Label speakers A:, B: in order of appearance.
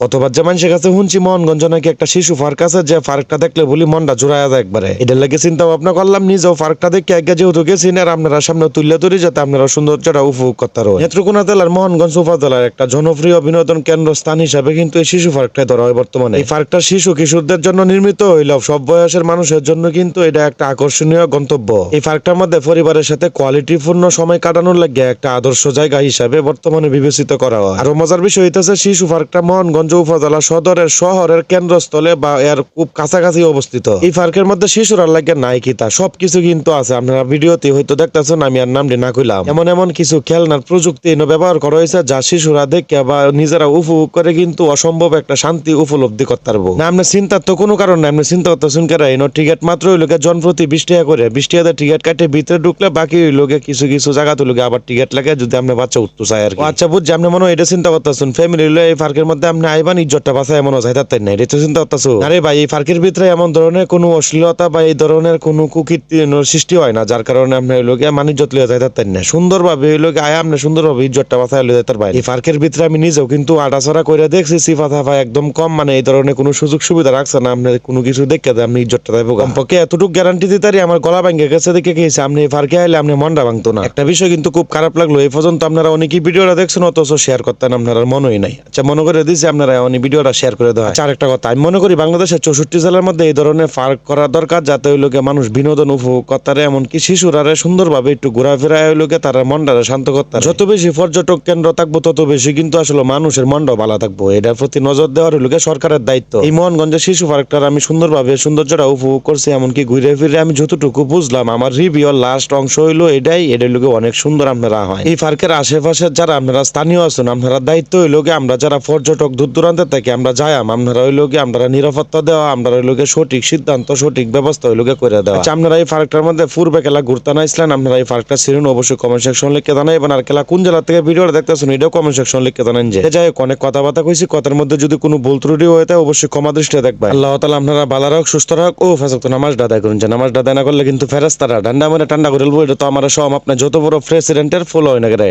A: কতবার যে মানুষের কাছে শুনছি মোহনগঞ্জ নাকি একটা শিশু পার্ক আছে, যে পার্কটা দেখলে বলি মনটা জোড়ায় যায় একবারে। এটার লাগে চিন্তা ভাবনা করলাম, নিজেও পার্কটা দেখে আগে যেহেতু গেছি আর আপনারা সামনে তুলে ধরি যাতে আপনারা সৌন্দর্যটা উপভোগ করতে পারো নেত্রকোনা জেলার মোহনগঞ্জ উপজেলার একটা জনপ্রিয় বিনোদন কেন্দ্র স্থান হিসাবে কিন্তু এই শিশু পার্কটা ধরা হয় বর্তমানে। এই পার্কটা শিশু কিশোরদের জন্য নির্মিত হইলেও সব বয়সের মানুষের জন্য কিন্তু এটা একটা আকর্ষণীয় গন্তব্য। এই পার্কটার মধ্যে পরিবারের সাথে কোয়ালিটিপূর্ণ সময় কাটানোর লাগে একটা আদর্শ জায়গা হিসাবে বর্তমানে বিবেচিত করা হয়। আরও মজার বিষয় হইতেছে, শিশু পার্কটা মোহনগঞ্জ উপজেলা সদরের শহরের কেন্দ্রস্থলে বা এর খুব কাছাকাছি অবস্থিত। এই পার্কের মধ্যে শিশুরা লাগে নাই কি তা সবকিছু কিন্তু আছে। আপনারা ভিডিওতে হয়তো দেখতেছেন আমি আর নামটি না কইলাম। এমন এমন কিছু খেলনার প্রযুক্তি ব্যবহার করা হয়েছে যা শিশুরা দেখে বা নিজেরা উপভোগ করে কিন্তু অসম্ভব একটা শান্তি উপলব্ধি করতে পারব। না আপনি চিন্তার তো কোনো কারণ নাই। আপনি চিন্তা করতেছেন কেরা এনো টিকিট মাত্র ওই লোকে জনপ্রতি বিশ করে। বিশ টাকা টিকিট কাটে ভিতরে ঢুকলে বাকি ওই লোকে কিছু কিছু জায়গা তো লোকে আবার টিকিট লাগে যদি আপনি বাচ্চা উঠতে চায় আর আচ্ছা বুঝছি। আপনি মনে হয় এটা চিন্তা করতেছেন। ফ্যামিলি এই পার্কের মধ্যে আপনি আইবান ইজ্জতটা বাসায় এমন যায় তাই না এটা চিন্তা করতেছো? আরে ভাই, এই পার্কের ভিতরে এমন ধরনের কোনো অশ্লীলতা বা এই ধরনের কোনো কুকীর্তি সৃষ্টি হয় না, যার কারণে আপনি লোকে মান ইজ্জত লিয়ে যায় তাই না। সুন্দরভাবে ওই লোকে আয় আপনি সুন্দরভাবে ইজ্জতটা বাসায় লিয়ে যেতে পারেন এই পার্কের ভিতরে আমি নিজেও কিন্তু আটাছড়া করে দেখছি সিফা থাফা একদম কম মানে এই ধরনের কোনো সুযোগ সুবিধা রাখছে না, আপনি কোনো কিছু দেখে দেয় আপনি ইজ্জতটা দেবো কমপক্ষে এতটুকু গ্যারান্টি দিতে পারি, আমার গলা ভেঙে গেছে দেখে গেছে আপনি এই পার্কে আইলে আপনি মনটা ভাঙতো না। একটা বিষয় কিন্তু খুব খারাপ লাগল, এই পর্যন্ত আপনারা অনেকই ভিডিওটা দেখছেন, অথচ শেয়ার করতেন আপনারা মনেই নাই। আচ্ছা মনে করে দিয়েছি আপনারা অনেক ভিডিওটা শেয়ার করে দেওয়া আচ্ছা আরেকটা কথা, আমি মনে করি বাংলাদেশের চৌষট্টি জেলার মধ্যে এই ধরনের পার্ক করা দরকার, যাতে ওই লোকে মানুষ বিনোদন উপভোগ করতে এমনকি শিশুরারে সুন্দরভাবে একটু ঘোরাফেরা ওই লোকে তারা মনটারে শান্ত করতে যত বেশি পর্যটক কেন্দ্র থাকব, তত বেশি কিন্তু আসলে মানুষের মনটাও ভালো থাকব। এটার প্রতি নজর দেওয়ার লোকে সরকারের দায়িত্ব। এই মোহনগঞ্জের শিশু পার্কটার আমি সুন্দরভাবে সৌন্দর্যটা উপভোগ করছি, এমনকি ঘুরে ফিরে আমি যতটুকু বুঝলাম, আমার রিভিউ লাস্ট অংশ হইল এটাই এটাই লোকে অনেক সুন্দর আপনারা হয়। এই পার্কের আশেপাশে যারা আপনারা স্থানীয় আছেন, আপনারা দায়িত্ব হইল আমরা যারা পর্যটক, দূর দূরান্ত থেকে আমরা যাইম আপনারা হইল কি আমরা নিরাপত্তা দেওয়া আমরা হইল কি সঠিক সিদ্ধান্ত, সঠিক ব্যবস্থা হইল কি করে দেওয়া। আচ্ছা আপনারা এই পার্কটার মধ্যে পূর্বে খেলা ঘুরতে নাইছিলেন আপনারা এই পার্কটা ছিলেন, অবশ্যই কমেন্ট সেকশন লিখে জানাইবেন আর খেলা কোন জেলা থেকে ভিডিওটা দেখতেছেন, এটাও কমেন্ট সেকশন লিখে জানান যে। যাই হোক, অনেক কথাবার্তা কইছি, কথার মধ্যে যদি কোনো ভুল ত্রুটি হয়ে থাকে, অবশ্যই ক্ষমা দৃষ্টিতে দেখবেন। আল্লাহ তালা আপনারা ভালো রাখ সুস্থ রাখ ও ফাঁসক নামাজ দাদা করুন, যে নামাজ দাদা না করলে কিন্তু ফেরাস্তারা ঠান্ডা মানে ঠান্ডা করে এটা তো আমার সব, আপনার যত বড় প্রেসিডেন্টের ফলো হয় না রে।